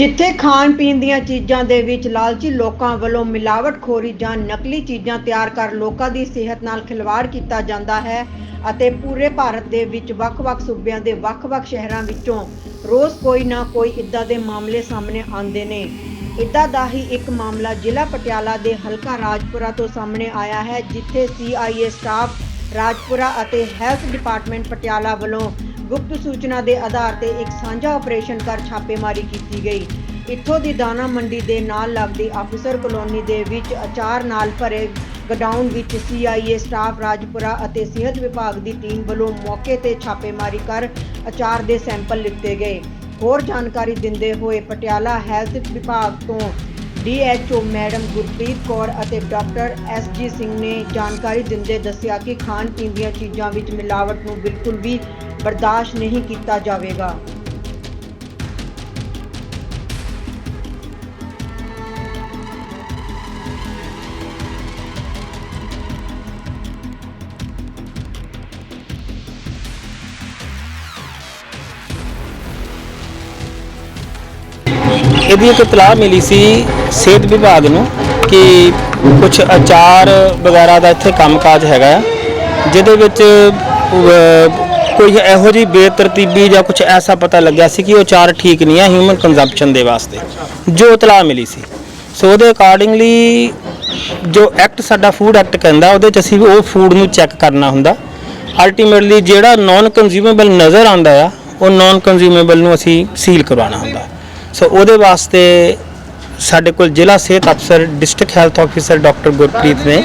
ਜਿੱਥੇ ਖਾਣ ਪੀਣ ਦੀਆਂ ਚੀਜ਼ਾਂ ਦੇ ਵਿੱਚ ਲਾਲਚੀ ਲੋਕਾਂ ਵੱਲੋਂ ਮਿਲਾਵਟਖੋਰੀ ਜਾਂ ਨਕਲੀ ਚੀਜ਼ਾਂ ਤਿਆਰ ਕਰ ਲੋਕਾਂ ਦੀ ਸਿਹਤ ਨਾਲ ਖਿਲਵਾੜ ਕੀਤਾ ਜਾਂਦਾ ਹੈ ਅਤੇ ਪੂਰੇ ਭਾਰਤ ਦੇ ਵਿੱਚ ਵੱਖ-ਵੱਖ ਸੂਬਿਆਂ ਦੇ ਵੱਖ-ਵੱਖ ਸ਼ਹਿਰਾਂ ਵਿੱਚੋਂ ਰੋਜ਼ ਕੋਈ ਨਾ ਕੋਈ ਇਦਾਂ ਦੇ ਮਾਮਲੇ ਸਾਹਮਣੇ ਆਉਂਦੇ ਨੇ। ਇਦਾਂ ਦਾ ਹੀ ਇੱਕ ਮਾਮਲਾ ਜ਼ਿਲ੍ਹਾ ਪਟਿਆਲਾ ਦੇ ਹਲਕਾ ਰਾਜਪੁਰਾ ਤੋਂ ਸਾਹਮਣੇ ਆਇਆ ਹੈ, ਜਿੱਥੇ ਸੀਆਈਏ ਸਟਾਫ ਰਾਜਪੁਰਾ ਅਤੇ ਹੈਲਥ ਡਿਪਾਰਟਮੈਂਟ ਪਟਿਆਲਾ ਵੱਲੋਂ ਗੁਪਤ ਸੂਚਨਾ ਦੇ ਆਧਾਰ ਤੇ ਇੱਕ ਸਾਂਝਾ ਆਪਰੇਸ਼ਨ ਕਰ ਛਾਪੇਮਾਰੀ ਕੀਤੀ ਗਈ। ਇੱਥੋਂ ਦੀ ਦਾਣਾ ਮੰਡੀ ਦੇ ਨਾਲ ਲੱਗਦੀ ਆਫੀਸਰ ਕਲੋਨੀ ਦੇ ਵਿੱਚ ਅਚਾਰ ਨਾਲ ਭਰੇ ਗਡਾਊਨ ਵਿੱਚ ਸੀਆਈਏ ਸਟਾਫ, ਰਾਜਪੁਰਾ ਅਤੇ ਸਿਹਤ ਵਿਭਾਗ ਦੀ ਟੀਮ ਵੱਲੋਂ ਮੌਕੇ ਤੇ ਛਾਪੇਮਾਰੀ ਕਰ ਅਚਾਰ ਦੇ ਸੈਂਪਲ ਲਿੱਤੇ ਗਏ। ਹੋਰ ਜਾਣਕਾਰੀ ਦਿੰਦੇ ਹੋਏ ਪਟਿਆਲਾ ਹੈਲਥ ਵਿਭਾਗ ਤੋਂ ਡੀਐਚਓ ਮੈਡਮ ਗੁਰਪ੍ਰੀਤ ਕੌਰ ਅਤੇ ਡਾਕਟਰ ਐਸਜੀ ਸਿੰਘ ਨੇ ਜਾਣਕਾਰੀ ਦਿੰਦੇ ਦੱਸਿਆ ਕਿ ਖਾਣ ਪੀਣ ਦੀਆਂ ਚੀਜ਼ਾਂ ਵਿੱਚ ਮਿਲਾਵਟ ਨੂੰ ਬਿਲਕੁਲ ਵੀ ਬਰਦਾਸ਼ਤ ਨਹੀਂ ਕੀਤਾ ਜਾਵੇਗਾ। ਇਹਦੀ ਇੱਕ ਇਤਲਾਹ ਮਿਲੀ ਸੀ ਸਿਹਤ ਵਿਭਾਗ ਨੂੰ ਕਿ ਕੁਝ ਅਚਾਰ ਵਗੈਰਾ ਦਾ ਇੱਥੇ ਕੰਮਕਾਜ ਹੈਗਾ ਆ, ਜਿਹਦੇ ਵਿੱਚ ਕੋਈ ਇਹੋ ਜਿਹੀ ਬੇਤਰਤੀਬੀ ਜਾਂ ਕੁਝ ਐਸਾ ਪਤਾ ਲੱਗਿਆ ਸੀ ਕਿ ਉਹ ਚਾਰ ਠੀਕ ਨਹੀਂ ਹੈ ਹਿਊਮਨ ਕੰਜ਼ੰਪਸ਼ਨ ਦੇ ਵਾਸਤੇ ਜੋ ਇਤਲਾਹ ਮਿਲੀ ਸੀ। ਸੋ ਉਹਦੇ ਅਕੋਰਡਿੰਗਲੀ ਜੋ ਐਕਟ ਸਾਡਾ ਫੂਡ ਐਕਟ ਕਹਿੰਦਾ ਉਹਦੇ ਚ ਅਸੀਂ ਉਹ ਫੂਡ ਨੂੰ ਚੈੱਕ ਕਰਨਾ ਹੁੰਦਾ। ਅਲਟੀਮੇਟਲੀ ਜਿਹੜਾ ਨਾਨ ਕੰਜ਼ਿਊਮੇਬਲ ਨਜ਼ਰ ਆਉਂਦਾ ਆ ਉਹ ਨਾਨ ਕੰਜ਼ਿਊਮੇਬਲ ਨੂੰ ਅਸੀਂ ਸੀਲ ਕਰਵਾਉਣਾ ਹੁੰਦਾ। ਸੋ ਉਹਦੇ ਵਾਸਤੇ ਸਾਡੇ ਕੋਲ ਜ਼ਿਲ੍ਹਾ ਸਿਹਤ ਅਫਸਰ district health officer doctor Gurpreet ਨੇ,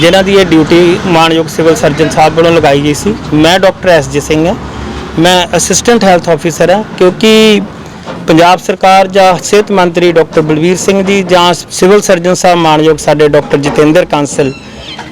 ਜਿਨ੍ਹਾਂ ਦੀ ਇਹ ਡਿਊਟੀ ਮਾਨਯੋਗ ਸਿਵਲ ਸਰਜਨ ਸਾਹਿਬ ਵੱਲੋਂ ਲਗਾਈ ਗਈ ਸੀ। ਮੈਂ ਡਾਕਟਰ ਐਸ ਜੀ ਸਿੰਘ ਹਾਂ। ਮੈਂ ਅਸਿਸਟੈਂਟ ਹੈਲਥ ਆਫੀਸਰ ਹਾਂ, ਕਿਉਂਕਿ ਪੰਜਾਬ ਸਰਕਾਰ ਜਾਂ ਸਿਹਤ ਮੰਤਰੀ ਡਾਕਟਰ ਬਲਵੀਰ ਸਿੰਘ ਜੀ ਜਾਂ ਸਿਵਲ ਸਰਜਨ ਸਾਹਿਬ ਮਾਨਯੋਗ ਸਾਡੇ ਡਾਕਟਰ ਜਤਿੰਦਰ ਕਾਂਸਲ,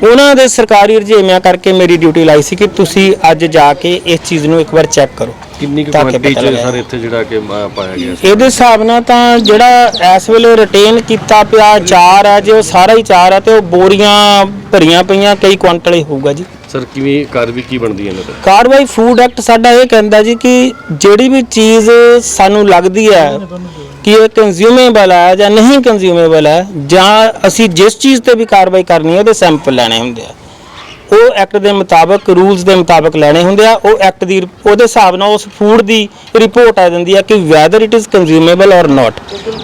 ਉਹਨਾਂ ਦੇ ਸਰਕਾਰੀ ਰੁਝੇਵਿਆਂ ਕਰਕੇ ਮੇਰੀ ਡਿਊਟੀ ਲਾਈ ਸੀ ਕਿ ਤੁਸੀਂ ਅੱਜ ਜਾ ਕੇ ਇਸ ਚੀਜ਼ ਨੂੰ ਇੱਕ ਵਾਰ ਚੈੱਕ ਕਰੋ। ਕਿੰਨੀ ਕੁ ਪਤਾ ਚ। ਸਰ ਇੱਥੇ ਜਿਹੜਾ ਕਿ ਅਹ, ਪਾਇਆ ਗਿਆ ਸੀ? ਇਹਦੇ ਹਿਸਾਬ ਨਾਲ ਤਾਂ ਜਿਹੜਾ ਇਸ ਵੇਲੇ ਰਿਟੇਨ ਕੀਤਾ ਪਿਆ ਚਾਰ ਹੈ ਜੇ ਉਹ ਸਾਰਾ ਹੀ ਚਾਰ ਹੈ ਤੇ ਉਹ ਬੋਰੀਆਂ ਭਰੀਆਂ ਪਈਆਂ ਕਈ ਕੁਆਂਟਲ ਹੀ ਹੋਊਗਾ ਜੀ। ਸਰ ਕਿਵੇਂ ਕਾਰਵਾਈ ਕੀ ਬਣਦੀ ਹੈ ਇਹਨਾਂ ਤੇ? ਕਾਰਵਾਈ ਫੂਡ ਐਕਟ ਸਾਡਾ ਇਹ ਕਹਿੰਦਾ ਜੀ ਕਿ ਜਿਹੜੀ ਵੀ ਚੀਜ਼ ਸਾਨੂੰ ਲੱਗਦੀ ਹੈ ਕਿ ਇਹ ਕੰਜ਼ਿਊਮੇਬਲ ਹੈ ਜਾਂ ਨਹੀਂ ਕੰਜ਼ਿਊਮੇਬਲ ਹੈ ਜਾਂ ਅਸੀਂ ਜਿਸ ਚੀਜ਼ ਤੇ ਵੀ ਕਾਰਵਾਈ ਕਰਨੀ ਹੈ ਉਹਦੇ ਸੈਂਪਲ ਲੈਣੇ ਹੁੰਦੇ ਆ। ਉਹ ਐਕਟ ਦੇ ਮੁਤਾਬਕ ਰੂਲਸ ਦੇ ਮੁਤਾਬਕ ਲੈਣੇ ਹੁੰਦੇ ਆ। ਉਹ ਐਕਟ ਦੀ ਉਹਦੇ ਹਿਸਾਬ ਨਾਲ ਉਸ ਫੂਡ ਦੀ ਰਿਪੋਰਟ ਆ ਜਾਂਦੀ ਹੈ ਕਿ whether it is consumable or not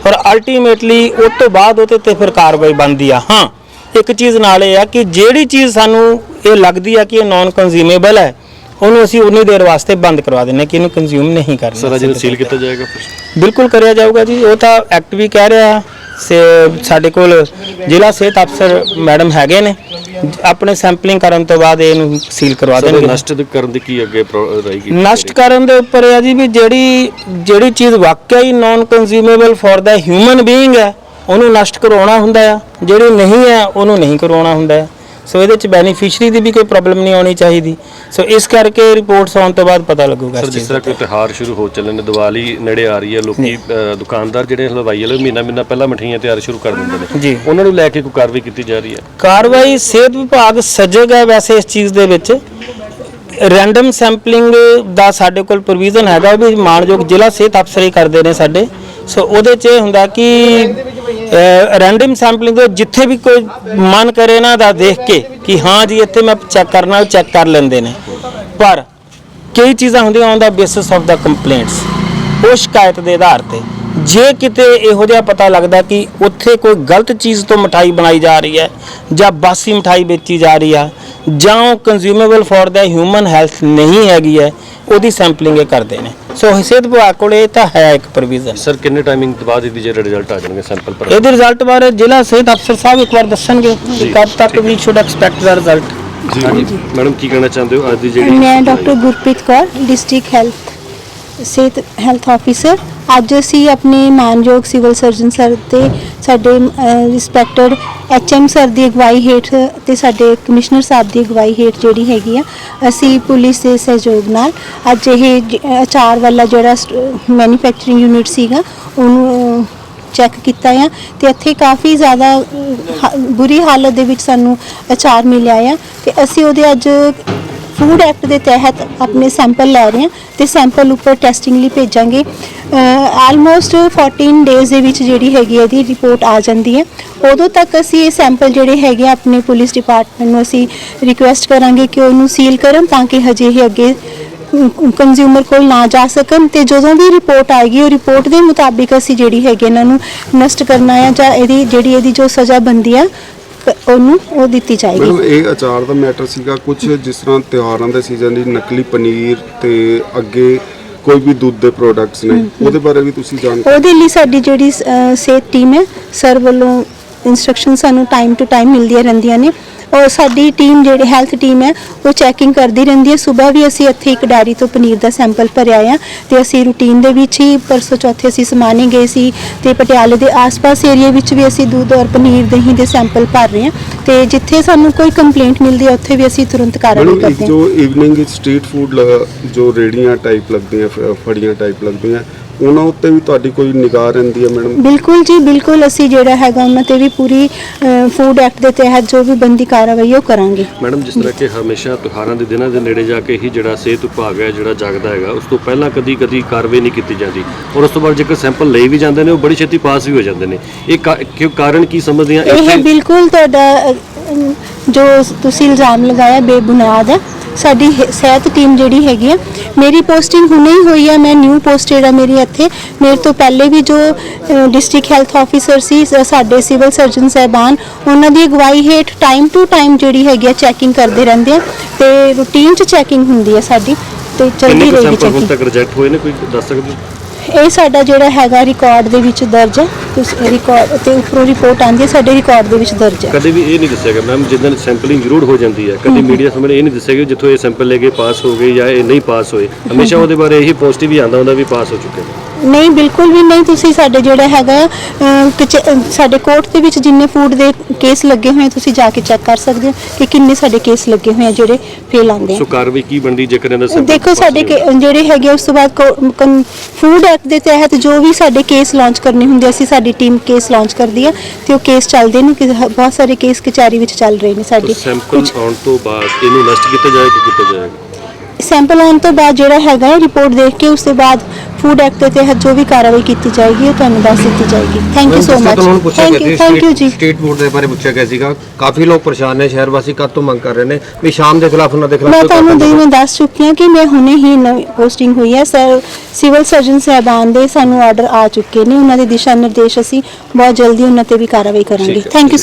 ਔਰ ਅਲਟੀਮੇਟਲੀ ਉਸ ਤੋਂ ਬਾਅਦ ਉਹਦੇ ਤੇ ਫਿਰ ਕਾਰਵਾਈ ਬਣਦੀ ਆ। ਹਾਂ ਇੱਕ ਚੀਜ਼ ਨਾਲ ਇਹ ਆ ਕਿ ਜਿਹੜੀ ਚੀਜ਼ ਸਾਨੂੰ ਇਹ ਲੱਗਦੀ ਆ ਕਿ ਇਹ ਨਾਨ ਕੰਜ਼ਿਊਮੇਬਲ ਹੈ ਉਹਨੂੰ ਅਸੀਂ ਉਨੀ ਦੇਰ ਵਾਸਤੇ ਬੰਦ ਕਰਵਾ ਹਾਂ ਕਿ ਇਹਨੂੰ ਕੰਜ਼ਿਊਮ ਨਹੀਂ ਕਰਨਾ। ਸਰ ਅੱਜ ਸੀਲ ਕੀਤਾ ਜਾਏਗਾ ਫਿਰ? ਬਿਲਕੁਲ ਕਰਿਆ ਜਾਊਗਾ ਜੀ। ਉਹ ਤਾਂ ਐਕਟ ਵੀ ਕਹਿ ਰਿਹਾ। ਸੇ ਸਾਡੇ ਕੋਲ ਜ਼ਿਲ੍ਹਾ ਸਿਹਤ ਅਫਸਰ ਮੈਡਮ ਹੈਗੇ ਨੇ। ਆਪਣੇ ਸੈਂਪਲਿੰਗ ਕਰਨ ਤੋਂ ਬਾਅਦ ਇਹਨੂੰ ਸੀਲ ਕਰਵਾ ਸਰ ਦੇਣਗੇ। ਨਸ਼ਟ ਕਰਨ ਦੀ ਕੀ ਅੱਗੇ ਪ੍ਰੋ- ਰਹੇਗੀ? ਨਸ਼ਟ ਕਰਨ ਦੇ ਉੱਪਰ ਇਹ ਆ ਜੀ ਵੀ ਜਿਹੜੀ ਜਿਹੜੀ ਚੀਜ਼ ਵਾਕਿਆ ਹੀ non consumable for the human being ਹੈ ਉਹਨੂੰ ਨਸ਼ਟ ਕਰਵਾਉਣਾ ਹੁੰਦਾ ਆ। ਜਿਹੜੀ ਨਹੀਂ ਹੈ ਉਹਨੂੰ ਨਹੀਂ ਕਰਵਾਉਣਾ ਹੁੰਦਾ ਹੈ ਸੋ ਇਹਦੇ ਚ ਬੈਨੀਫੀਸ਼ਰੀ ਦੀ ਵੀ ਕੋਈ ਪ੍ਰੋਬਲਮ ਨਹੀਂ ਆਉਣੀ ਚਾਹੀਦੀ। ਸੋ ਇਸ ਕਰਕੇ ਰਿਪੋਰਟਸ ਆਉਣ ਤੋਂ ਬਾਅਦ ਪਤਾ ਲੱਗੂਗਾ ਸਰ ਜਿਸ ਤਰ੍ਹਾਂ ਕੋਈ ਤਿਹਾਰ ਸ਼ੁਰੂ ਹੋ ਚੱਲੇ ਨੇ ਦੀਵਾਲੀ ਨੇੜੇ ਆ ਰਹੀ ਹੈ ਲੋਕੀ ਦੁਕਾਨਦਾਰ ਜਿਹੜੇ ਹਲਵਾਈ ਵਾਲੇ ਮਹੀਨਾ ਮਹੀਨਾ ਪਹਿਲਾਂ ਮਠੀਆਂ ਤਿਆਰ ਸ਼ੁਰੂ ਕਰ ਦਿੰਦੇ ਨੇ। ਜੀ। ਉਹਨਾਂ ਨੂੰ ਲੈ ਕੇ ਕੋਈ ਕਾਰਵਾਈ ਕੀਤੀ ਜਾ ਰਹੀ ਹੈ? ਕਾਰਵਾਈ ਸਿਹਤ ਵਿਭਾਗ ਸਜਗ ਹੈ ਵੈਸੇ ਇਸ ਚੀਜ਼ ਦੇ ਵਿੱਚ। ਰੈਂਡਮ ਸੈਂਪਲਿੰਗ ਦਾ ਸਾਡੇ ਕੋਲ ਪ੍ਰੋਵੀਜ਼ਨ ਹੈਗਾ ਵੀ ਮਾਨਯੋਗ ਜ਼ਿਲ੍ਹਾ ਸਿਹਤ ਅਫਸਰ ਹੀ ਕਰਦੇ ਨੇ ਸਾਡੇ। ਸੋ ਉਹਦੇ 'ਚ ਇਹ ਹੁੰਦਾ ਕਿ ਰੈਂਡਮ ਸੈਂਪਲਿੰਗ ਜਿੱਥੇ ਵੀ ਕੋਈ ਮਨ ਕਰੇ ਨਾ ਦਾ ਦੇਖ ਕੇ ਕਿ ਹਾਂ ਜੀ, ਇੱਥੇ ਮੈਂ ਚੈੱਕ ਕਰਨਾ ਚੈੱਕ ਕਰ ਲੈਂਦੇ ਨੇ। ਪਰ ਕਈ ਚੀਜ਼ਾਂ ਹੁੰਦੀਆਂ on the basis of the complaints ਉਹ ਸ਼ਿਕਾਇਤ ਦੇ ਆਧਾਰ ਤੇ। ਜੇ ਕਿਤੇ ਇਹੋ ਜਿਹਾ ਪਤਾ ਲੱਗਦਾ ਕਿ ਉੱਥੇ ਕੋਈ ਗਲਤ ਚੀਜ਼ ਤੋਂ ਮਠਾਈ ਬਣਾਈ ਜਾ ਰਹੀ ਹੈ ਜਾਂ ਬਾਸੀ ਮਠਾਈ ਵੇਚੀ ਜਾ ਰਹੀ ਆ ਜਾਂ ਉਹ consumable for the human health ਨਹੀਂ ਹੈਗੀ ਹੈ ਉਹਦੀ ਸੈਂਪਲਿੰਗ ਇਹ ਕਰਦੇ ਨੇ। ਸੋ ਸਿਹਤ ਵਿਭਾਗ ਕੋਲ ਇਹ ਤਾਂ ਹੈ ਇੱਕ ਪ੍ਰੋਵੀਜ਼ਨ ਸਰ ਕਿੰਨੇ ਟਾਈਮਿੰਗ ਤੋਂ ਬਾਅਦ ਇਹਦੀ ਜਿਹੜੇ ਰਿਜ਼ਲਟ ਆ ਜਾਣਗੇ ਸੈਂਪਲ ਪਰ ਇਹਦੇ ਰਿਜ਼ਲਟ ਬਾਰੇ ਜ਼ਿਲ੍ਹਾ ਸਿਹਤ ਅਫਸਰ ਸਾਹਿਬ ਇੱਕ ਵਾਰ ਦੱਸਣਗੇ ਕਿ ਕਦ ਤੱਕ we should expect the result ਜੀ ਮੈਡਮ ਕੀ ਕਹਿਣਾ ਚਾਹੁੰਦੇ ਹੋ? ਅੱਜ ਦੀ ਜਿਹੜੀ ਮੈਂ doctor Gurpreet Kaur district health ਸਿਹਤ ਹੈਲਥ ਆਫੀਸਰ ਅੱਜ ਅਸੀਂ ਆਪਣੇ ਮਾਨਯੋਗ ਸਿਵਲ ਸਰਜਨ ਸਰ ਤੇ ਸਾਡੇ ਰਿਸਪੈਕਟਡ ਐਚਐਮ ਸਰ ਦੀ ਅਗਵਾਈ ਹੇਠ ਤੇ ਸਾਡੇ ਕਮਿਸ਼ਨਰ ਸਾਹਿਬ ਦੀ ਅਗਵਾਈ ਹੇਠ ਜਿਹੜੀ ਹੈਗੀ ਆ ਅਸੀਂ ਪੁਲਿਸ ਦੇ ਸਹਿਯੋਗ ਨਾਲ ਅੱਜ ਇਹ ਅਚਾਰ ਵਾਲਾ ਜਿਹੜਾ ਮੈਨੂਫੈਕਚਰਿੰਗ ਯੂਨਿਟ ਸੀਗਾ ਉਹਨੂੰ ਚੈੱਕ ਕੀਤਾ ਆ ਤੇ ਇੱਥੇ ਕਾਫੀ ਜ਼ਿਆਦਾ ਅਹ, ਬੁਰੀ ਹਾਲਤ ਦੇ ਵਿੱਚ ਸਾਨੂੰ ਅਚਾਰ ਮਿਲਿਆ ਆ ਤੇ ਅਸੀਂ ਉਹਦੇ ਅੱਜ ਫੂਡ ਐਕਟ ਦੇ ਤਹਿਤ ਆਪਣੇ ਸੈਂਪਲ ਲੈ ਰਹੇ ਹਾਂ ਤੇ ਸੈਂਪਲ ਉੱਪਰ ਟੈਸਟਿੰਗ ਲਈ ਭੇਜਾਂਗੇ। ਆਲਮੋਸਟ 14 ਡੇਜ਼ ਦੇ ਵਿੱਚ ਜਿਹੜੀ ਹੈਗੀ ਇਹਦੀ ਰਿਪੋਰਟ ਆ ਜਾਂਦੀ ਹੈ। ਉਦੋਂ ਤੱਕ ਅਸੀਂ ਇਹ ਸੈਂਪਲ ਜਿਹੜੇ ਹੈਗੇ ਆ ਆਪਣੇ ਪੁਲਿਸ ਡਿਪਾਰਟਮੈਂਟ ਨੂੰ ਅਸੀਂ ਰਿਕੁਐਸਟ ਕਰਾਂਗੇ ਕਿ ਉਹਨੂੰ ਸੀਲ ਕਰਨ ਤਾਂ ਕਿ ਹਜੇ ਇਹ ਅੱਗੇ ਕੰਜ਼ਿਊਮਰ ਕੋਲ ਨਾ ਜਾ ਸਕਣ ਤੇ ਜਦੋਂ ਵੀ ਰਿਪੋਰਟ ਆਏਗੀ, ਉਹ ਰਿਪੋਰਟ ਦੇ ਮੁਤਾਬਿਕ ਅਸੀਂ ਜਿਹੜੀ ਹੈਗੀ ਇਹਨਾਂ ਨੂੰ ਨਸ਼ਟ ਕਰਨਾ ਹੈ ਜਾਂ ਇਹਦੀ ਜਿਹੜੀ ਇਹਦੀ ਜੋ ਸਜ਼ਾ ਬੰਦੀ ਆ ਉਹਨੂੰ ਉਹ ਦਿੱਤੀ ਜਾਏਗੀ। ਮੈਡਮ ਇਹ ਅਚਾਰ ਦਾ ਮੈਟਰ ਸੀਗਾ ਕੁਝ ਜਿਸ ਤਰ੍ਹਾਂ ਤਿਉਹਾਰਾਂ ਦੇ ਸੀਜ਼ਨ ਦੀ ਨਕਲੀ ਪਨੀਰ ਤੇ ਅੱਗੇ ਕੋਈ ਵੀ ਦੁੱਧ ਦੇ ਪ੍ਰੋਡਕਟਸ ਨੇ ਉਹਦੇ ਬਾਰੇ ਵੀ ਤੁਸੀਂ ਜਾਣਕਾਰੀ ਉਹਦੇ ਲਈ ਸਾਡੀ ਜਿਹੜੀ ਸਿਹਤ ਟੀਮ ਹੈ ਸਰ ਵੱਲੋਂ ਇਨਸਟਰਕਸ਼ਨ ਸਾਨੂੰ ਟਾਈਮ ਟੂ ਟਾਈਮ ਮਿਲਦੀਆਂ ਰਹਿੰਦੀਆਂ ਨੇ। ਔਰ ਸਾਡੀ ਟੀਮ ਜਿਹੜੀ ਹੈਲਥ ਟੀਮ ਹੈ ਉਹ ਚੈਕਿੰਗ ਕਰਦੀ ਰਹਿੰਦੀ ਹੈ। ਸਵੇਰ ਵੀ ਅਸੀਂ ਇੱਥੇ ਇੱਕ ਡੈਰੀ ਤੋਂ ਪਨੀਰ ਦਾ ਸੈਂਪਲ ਭਰਿਆ ਆ ਤੇ ਅਸੀਂ ਰੂਟੀਨ ਦੇ ਵਿੱਚ ਹੀ ਪਰਸੋਂ ਚੌਥੇ ਅਸੀਂ ਸਮਾਨੇ ਗਏ ਸੀ ਤੇ ਪਟਿਆਲੇ ਦੇ ਆਸ-ਪਾਸ ਏਰੀਆ ਵਿੱਚ ਵੀ ਅਸੀਂ ਦੁੱਧ ਔਰ ਪਨੀਰ ਦਹੀਂ ਦੇ ਸੈਂਪਲ ਭਰ ਰਹੇ ਹਾਂ ਤੇ ਜਿੱਥੇ ਸਾਨੂੰ ਕੋਈ ਕੰਪਲੇਂਟ ਮਿਲਦੀ ਹੈ ਉੱਥੇ ਵੀ ਅਸੀਂ ਤੁਰੰਤ ਕਾਰਵਾਈ ਕਰਦੇ ਹਾਂ। ਜੋ ਇਵਨਿੰਗ ਵਿੱਚ ਸਟਰੀਟ ਫੂਡ ਜੋ ਰੇੜੀਆਂ ਟਾਈਪ ਲੱਗਦੀਆਂ ਫੜੀਆਂ ਟਾਈਪ ਲੱਗਦੀਆਂ ਉਹਨਾਂ ਉੱਤੇ ਵੀ ਤੁਹਾਡੀ ਕੋਈ ਨਿਗਾਹ ਰਹਿੰਦੀ ਹੈ ਮੈਡਮ? ਬਿਲਕੁਲ ਜੀ ਬਿਲਕੁਲ ਅਸੀਂ ਜਿਹੜਾ ਹੈਗਾ ਉਹਨਾਂ ਤੇ ਵੀ ਪੂਰੀ ਫੂਡ ਐਕਟ ਦੇ ਤਹਿਤ ਜੋ ਵੀ ਬੰਦੀ ਕਾਰਵਾਈ ਉਹ ਕਰਾਂਗੇ। ਮੈਡਮ ਜਿਸ ਤਰ੍ਹਾਂ ਕਿ ਹਮੇਸ਼ਾ ਤਿਉਹਾਰਾਂ ਦੇ ਦਿਨਾਂ ਦੇ ਨੇੜੇ ਜਾ ਕੇ ਹੀ ਜਿਹੜਾ ਸਿਹਤ ਵਿਭਾਗ ਹੈ ਜਿਹੜਾ ਜਾਗਦਾ ਹੈਗਾ ਉਸ ਤੋਂ ਪਹਿਲਾਂ ਕਦੀ ਕਦੀ ਕਾਰਵਾਈ ਨਹੀਂ ਕੀਤੀ ਜਾਂਦੀ। ਔਰ ਉਸ ਤੋਂ ਬਾਅਦ ਜੇਕਰ ਸੈਂਪਲ ਲਏ ਵੀ ਜਾਂਦੇ ਨੇ ਉਹ ਬੜੀ ਛੇਤੀ ਪਾਸ ਵੀ ਹੋ ਜਾਂਦੇ ਨੇ। ਇਹ ਕਿਉਂ ਕਾਰਨ ਕੀ ਸਮਝਦੇ ਆ? ਇਹ ਬਿਲਕੁਲ ਤੁਹਾਡਾ ਜੋ ਤੁਸੀਂ ਇਲਜ਼ਾਮ ਲਗਾਇਆ ਬੇਬੁਨਿਆਦ ਹੈ ਸਾਡੀ ਸਿਹਤ ਟੀਮ ਜਿਹੜੀ ਹੈਗੀ ਆ ਮੇਰੀ ਪੋਸਟਿੰਗ ਹੁਣੇ ਹੀ ਹੋਈ ਹੈ ਮੈਂ ਨਿਊ ਪੋਸਟਡ ਆ ਮੇਰੀ ਇੱਥੇ ਮੇਰੇ ਤੋਂ ਪਹਿਲੇ ਵੀ ਜੋ ਡਿਸਟ੍ਰਿਕਟ ਹੈਲਥ ਆਫੀਸਰ ਸੀ ਸਾਡੇ ਸਿਵਲ ਸਰਜਨ ਸਾਹਿਬਾਨ ਉਹਨਾਂ ਦੀ ਅਗਵਾਈ ਹੇਠ ਟਾਈਮ ਟੂ ਟਾਈਮ ਜਿਹੜੀ ਹੈਗੀ ਆ ਚੈਕਿੰਗ ਕਰਦੇ ਰਹਿੰਦੇ ਆ ਤੇ ਰੂਟੀਨ ਚ ਚੈਕਿੰਗ ਹੁੰਦੀ ਹੈ ਸਾਡੀ ਤੇ ਚੱਲਦੀ ਰਹੇਗੀ ਚੈਕਿੰਗ ਤੱਕ ਰਿਜੈਕਟ ਹੋਏ ਨੇ ਕੋਈ ਦੱਸ ਸਕਦੇ ਹੋ? ਇਹ ਸਾਡਾ ਜਿਹੜਾ ਹੈਗਾ ਰਿਕਾਰਡ ਦੇ ਵਿੱਚ ਦਰਜ ਹੈ। ਤੁਸੀਂ ਰਿਕਾਰਡ ਤੇ ਉੱਪਰੋਂ ਰਿਪੋਰਟ ਆਉਂਦੀ ਹੈ ਸਾਡੇ ਰਿਕਾਰਡ ਦੇ ਵਿੱਚ ਦਰਜ ਹੈ। ਕਦੇ ਵੀ ਇਹ ਨਹੀਂ ਦੱਸਿਆ ਗਿਆ। ਮੈਮ ਜਿੱਦਾਂ ਸੈਂਪਲਿੰਗ ਜ਼ਰੂਰ ਹੋ ਜਾਂਦੀ ਹੈ। ਕਦੇ ਮੀਡੀਆ ਸਾਹਮਣੇ ਇਹ ਨਹੀਂ ਦੱਸਿਆ ਗਿਆ ਜਿੱਥੋਂ ਇਹ ਸੈਂਪਲ ਲੈ ਕੇ ਪਾਸ ਹੋ ਗਏ ਜਾਂ ਇਹ ਨਹੀਂ ਪਾਸ ਹੋਏ। ਹਮੇਸ਼ਾ ਉਹਦੇ ਬਾਰੇ ਇਹੀ ਪੋਜ਼ਿਟਿਵ ਹੀ ਆਉਂਦਾ ਹੁੰਦਾ ਵੀ ਪਾਸ ਹੋ ਚੁੱਕੇ ਨੇ। ਨਹੀਂ ਬਿਲਕੁਲ ਵੀ ਨਹੀਂ। ਤੁਸੀਂ ਸਾਡੇ ਜਿਹੜਾ ਹੈਗਾ ਕਚ- ਸਾਡੇ ਕੋਰਟ ਦੇ ਵਿੱਚ ਜਿੰਨੇ ਫੂਡ ਦੇ ਕੇਸ ਲੱਗੇ ਹੋਏ ਆ, ਤੁਸੀਂ ਜਾ ਕੇ ਚੈੱਕ ਕਰ ਸਕਦੇ ਹੋ ਕਿ ਕਿੰਨੇ ਸਾਡੇ ਕੇਸ ਲੱਗੇ ਹੋਏ ਆ ਜਿਹੜੇ ਫੇਲ ਆਉਂਦੇ ਆ। ਸੋ ਕਾਰਵਾਈ ਕੀ ਬਣਦੀ ਜੇਕਰ ਇਹਨਾਂ ਦੇਖੋ ਸਾਡੇ ਕੇ- ਜਿਹੜੇ ਹੈਗੇ ਆ, ਉਸ ਤੋਂ ਬਾਅਦ ਫੂਡ ਐਕਟ ਦੇ ਤਹਿਤ ਜੋ ਵੀ ਸਾਡੇ ਕੇਸ ਲਾਂਚ ਕਰਨੇ ਹੁੰਦੇ ਆ, ਅਸੀਂ ਸਾਡੀ ਟੀਮ ਕੇਸ ਲਾਂਚ ਕਰਦੀ ਆ ਤੇ ਉਹ ਕੇਸ ਚੱਲਦੇ ਨੇ ਕਿ ਹ- ਬਹੁਤ ਸਾਰੇ ਕੇਸ ਕਚਹਿਰੀ ਵਿੱਚ ਚੱਲ ਰਹੇ ਨੇ ਸਾਡੇ। ਸੈਂਪਲ ਕੁਛ ਆਉਣ ਤੋਂ ਬਾਅਦ ਇਹਨੂੰ ਨਸ਼ਟ ਕੀਤਾ ਜਾਏਗਾ ਕਿ ਕੀਤਾ ਜਾਏਗਾ? ਸੈਂਪਲ ਆਉਣ ਤੋਂ ਬਾਅਦ ਜਿਹੜਾ ਹੈਗਾ ਹੈ ਰਿਪੋਰਟ ਦੇਖ ਕੇ ਉਸ ਤੋਂ ਬਾਅਦ ਫੂਡ ਐਕਟ ਦੇ ਤਹਿਤ ਜੋ ਵੀ ਕਾਰਵਾਈ ਕੀਤੀ ਜਾਏਗੀ ਉਹ ਤੁਹਾਨੂੰ ਦੱਸ ਦਿੱਤੀ ਜਾਏਗੀ। Thank you so much thank you C thank you ਜੀ। ਸਟਰੀਟ ਫੂਡ ਦੇ ਬਾਰੇ ਪੁੱਛਿਆ ਗਿਆ ਸੀਗਾ। ਕਾਫੀ ਲੋਕ ਪਰੇਸ਼ਾਨ ਨੇ ਸ਼ਹਿਰ ਵਾਸੀ ਕਦ ਤੋਂ ਮੰਗ ਕਰ ਰਹੇ ਨੇ? ਵੀ ਸ਼ਾਮ ਦੇ ਖਿਲਾਫ ਉਹਨਾਂ ਦੇ ਖਿਲਾਫ ਮੈਂ ਤੁਹਾਨੂੰ ਦੇ ਮੈਂ ਦੱਸ ਚੁੱਕੀ ਹਾਂ ਕਿ ਮੈਂ ਹੁਣੇ ਹੀ ਨਵੀਂ ਪੋਸਟਿੰਗ ਹੋਈ ਹੈ। ਸਰ ਸਿਵਲ ਸਰਜਨ ਸਾਹਿਬਾਨ ਦੇ ਸਾਨੂੰ ਆਰਡਰ ਆ ਚੁੱਕੇ ਨੇ। ਉਹਨਾਂ ਦੇ ਦਿਸ਼ਾ ਨਿਰਦੇਸ਼ ਅਸੀਂ ਬਹੁਤ ਜਲਦੀ ਉਹਨਾਂ ਤੇ ਵੀ ਕਾਰਵਾਈ ਕਰਾਂਗੇ। Thank you